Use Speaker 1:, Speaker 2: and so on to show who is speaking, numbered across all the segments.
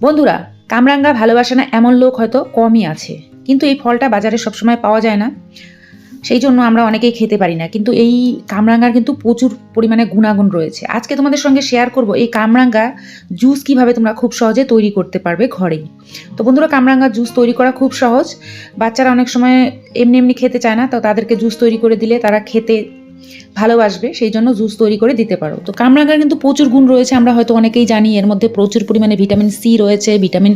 Speaker 1: বন্ধুরা, কামরাঙ্গা ভালোবাসে না এমন লোক হয়তো কমই আছে। কিন্তু এই ফলটা বাজারে সবসময় পাওয়া যায় না। সেই জন্য আমরা অনেকেই খেতে পারি না। কিন্তু এই কামরাঙ্গার কিন্তু প্রচুর পরিমাণে গুণাগুণ রয়েছে। আজকে তোমাদের সঙ্গে শেয়ার করব এই কামরাঙ্গা জুস কীভাবে তোমরা খুব সহজে তৈরি করতে পারবে ঘরেই তো বন্ধুরা, কামরাঙ্গা জুস তৈরি করা খুব সহজ। বাচ্চারা অনেক সময় এমনি এমনি খেতে চায় না, তো তাদেরকে জুস তৈরি করে দিলে তারা খেতে ভালোবাসবে, সেই জন্য জুস তৈরি করে দিতে পারো। তো কামরাঙ্গার কিন্তু প্রচুর গুণ রয়েছে, আমরা হয়তো অনেকেই জানি, এর মধ্যে প্রচুর পরিমাণে ভিটামিন সি রয়েছে, ভিটামিন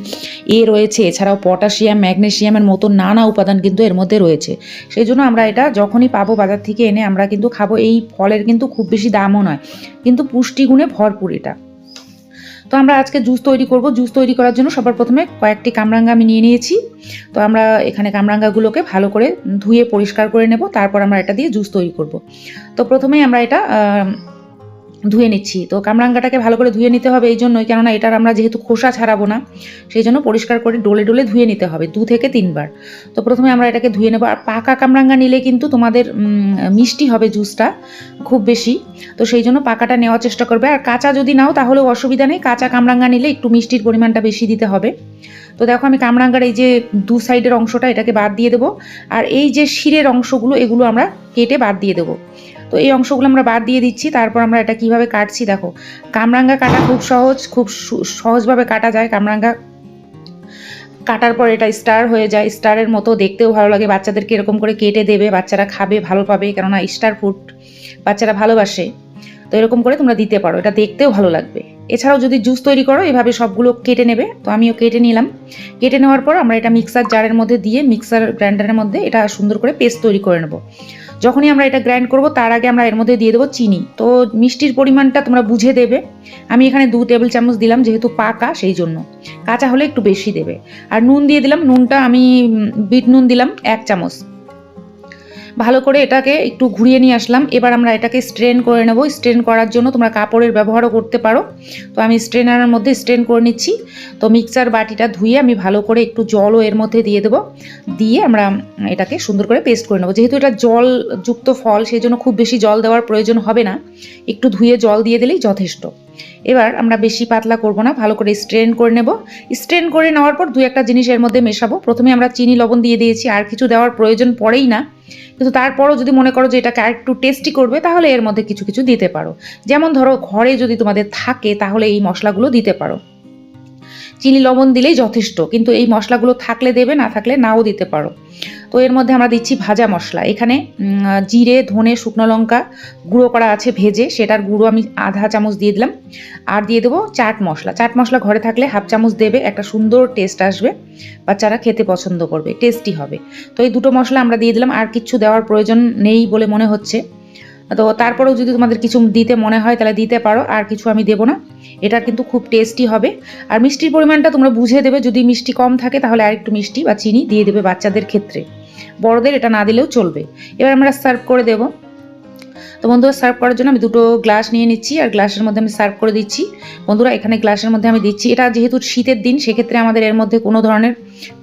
Speaker 1: এ রয়েছে, এছাড়াও পটাশিয়াম, ম্যাগনেশিয়ামের মতো নানা উপাদান কিন্তু এর মধ্যে রয়েছে। সেই জন্য আমরা এটা যখনই পাবো বাজার থেকে এনে, আমরা কিন্তু খাব, এই ফলের কিন্তু খুব বেশি দামও নয়, কিন্তু পুষ্টিগুণে ভরপুর এটা। তো আমরা আজকে জুস তৈরি করব। জুস তৈরি করার জন্য সবার প্রথমে কয়েকটি কামরাঙ্গা আমি নিয়ে নিয়েছি। তো আমরা এখানে কামরাঙ্গাগুলোকে ভালো করে ধুয়ে পরিষ্কার করে নেব। তারপর আমরা এটা দিয়ে জুস তৈরি করব। তো প্রথমেই আমরা এটা ধুয়ে নিচ্ছি। তো কামরাঙ্গাটাকে ভালো করে ধুয়ে নিতে হবে এই জন্যই কেননা এটার আমরা যেহেতু খোসা ছাড়াবো না সেই জন্য পরিষ্কার করে ডলে ডলে ধুয়ে নিতে হবে, দু থেকে তিনবার। তো প্রথমে আমরা এটাকে ধুয়ে নেব। আর পাকা কামরাঙ্গা নিলে কিন্তু তোমাদের মিষ্টি হবে জুসটা খুব বেশি। তো সেই জন্য পাকাটা নেওয়ার চেষ্টা করবে। আর কাঁচা যদি নাও তাহলেও অসুবিধা নেই। কাঁচা কামরাঙ্গা নিলে একটু মিষ্টির পরিমাণটা বেশি দিতে হবে। তো দেখো আমি কামরাঙ্গার এই যে দু সাইডের অংশটা এটাকে বাদ দিয়ে দেবো। আর এই যে শিরের অংশগুলো এগুলো আমরা কেটে বাদ দিয়ে দেবো। তো এই অংশগুলো আমরা বাদ দিয়ে দিচ্ছি। তারপর আমরা এটা কীভাবে কাটছি দেখো। কামরাঙ্গা কাটা খুব সহজ, খুব সহজভাবে কাটা যায়। কামরাঙ্গা কাটার পর এটা স্টার হয়ে যায়। স্টারের মতো দেখতেও ভালো লাগে। বাচ্চাদেরকে এরকম করে কেটে দেবে। বাচ্চারা খাবে, ভালো পাবে। কেননা স্টার ফুড বাচ্চারা ভালোবাসে। তো এরকম করে তোমরা দিতে পারো। এটা দেখতেও ভালো লাগবে। এছাড়াও যদি জুস তৈরি করো, এভাবে সবগুলো কেটে নেবে। তো আমিও কেটে নিলাম। কেটে নেওয়ার পর আমরা এটা মিক্সার জারের মধ্যে দিয়ে, মিক্সার গ্রাইন্ডারের মধ্যে এটা সুন্দর করে পেস্ট তৈরি করে নেব। যখনই আমরা এটা গ্রাইন্ড করব, তার আগে আমরা এর মধ্যে দিয়ে দেবো চিনি। তো মিষ্টির পরিমাণটা তোমরা বুঝে দেবে। আমি এখানে দু টেবিল চামচ দিলাম, যেহেতু পাকা, সেই জন্য। কাঁচা হলে একটু বেশি দেবে। আর নুন দিয়ে দিলাম, নুনটা আমি বিট নুন দিলাম, এক চামচ। ভালো করে এটাকে একটু ঘুরিয়ে নিয়ে আসলাম। এবার আমরা এটাকে স্ট্রেন করে নেব। স্ট্রেন করার জন্য তোমরা কাপড়ের ব্যবহারও করতে পারো। তো আমি স্ট্রেনারের মধ্যে স্ট্রেন করে নিচ্ছি। তো মিক্সার বাটিটা ধুয়ে আমি ভালো করে একটু জলও এর মধ্যে দিয়ে দেবো। দিয়ে আমরা এটাকে সুন্দর করে পেস্ট করে নেব। যেহেতু এটা জলযুক্ত ফল সেই জন্য খুব বেশি জল দেওয়ার প্রয়োজন হবে না। একটু ধুয়ে জল দিয়ে দিলেই যথেষ্ট। এবার আমরা বেশি পাতলা করব না, ভালো করে স্ট্রেন করে নেব। স্ট্রেন করে নেওয়ার পর দু একটা জিনিস এর মধ্যে মেশাবো। প্রথমে আমরা চিনি, লবণ দিয়ে দিয়েছি, আর কিছু দেওয়ার প্রয়োজন পড়েই না। কিন্তু তারপরও যদি মনে করো যে এটাকে একটু টেস্টি করবে, তাহলে এর মধ্যে কিছু কিছু দিতে পারো। যেমন ধরো ঘরে যদি তোমাদের থাকে, তাহলে এই মশলাগুলো দিতে পারো। চিনি লবণ দিলেই যথেষ্ট, কিন্তু এই মশলাগুলো থাকলে দেবে, না থাকলে নাও দিতে পারো। তো এর মধ্যে আমরা দিচ্ছি ভাজা মশলা। এখানে জিরে, ধনে, শুকনো লঙ্কা গুঁড়ো করা আছে ভেজে, সেটার গুঁড়ো আমি আধা চামচ দিয়ে দিলাম। আর দিয়ে দেবো চাট মশলা। চাট মশলা ঘরে থাকলে হাফ চামচ দেবে, একটা সুন্দর টেস্ট আসবে, বাচ্চারা খেতে পছন্দ করবে, টেস্টি হবে। তো এই দুটো মশলা আমরা দিয়ে দিলাম, আর কিচ্ছু দেওয়ার প্রয়োজন নেই বলে মনে হচ্ছে। তো তারপরেও যদি তোমাদের কিছু দিতে মনে হয়, তাহলে দিতে পারো। আর কিছু আমি দেবো না। এটা কিন্তু খুব টেস্টি হবে। আর মিষ্টির পরিমাণটা তোমরা বুঝে দেবে। যদি মিষ্টি কম থাকে, তাহলে আর একটু মিষ্টি বা চিনি দিয়ে দেবে বাচ্চাদের ক্ষেত্রে। বড়দের এটা না দিলেও চলবে। এবার আমরা সার্ভ করে দেবো। তো বন্ধুরা সার্ভ করার জন্য আমি দুটো গ্লাস নিয়ে নিচ্ছি আর গ্লাসের মধ্যে আমি সার্ভ করে দিচ্ছি। বন্ধুরা, এখানে গ্লাসের মধ্যে আমি দিচ্ছি। এটা যেহেতু শীতের দিন, সেক্ষেত্রে আমাদের এর মধ্যে কোনো ধরনের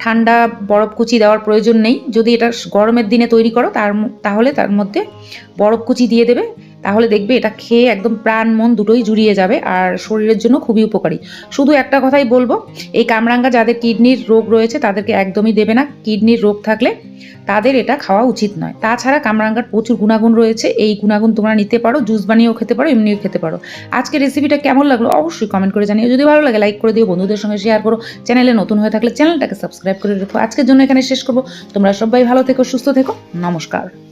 Speaker 1: ঠান্ডা, বরফ কুচি দেওয়ার প্রয়োজন নেই। যদি এটা গরমের দিনে তৈরি করো, তার তাহলে তার মধ্যে বরফ কুচি দিয়ে দেবে। তাহলে দেখবে এটা খেয়ে একদম প্রাণ মন দুটোই জুড়িয়ে যাবে আর শরীরের জন্য খুবই উপকারী। শুধু একটা কথাই বলব, এই কামরাঙ্গা যাদের কিডনির রোগ রয়েছে তাদেরকে একদমই দেবে না। কিডনির রোগ থাকলে তাদের এটা খাওয়া উচিত নয়। তাছাড়া কামরাঙ্গার প্রচুর গুণাগুণ রয়েছে। এই গুণাগুণ তোমরা নিতে পারো, জুস বানিয়েও খেতে পারো, এমনিও খেতে পারো। আজকে রেসিপিটা কেমন লাগল অবশ্যই কমেন্ট করে জানিও। যদি ভালো লাগে লাইক করে দিও, বন্ধুদের সঙ্গে শেয়ার করো। চ্যানেলে নতুন হয়ে থাকলে চ্যানেলটাকে সাবস্ক্রাইব করে রেখো। আজকের জন্য এখানে শেষ করব। তোমরা সবাই ভালো থেকো, সুস্থ থেকো। নমস্কার।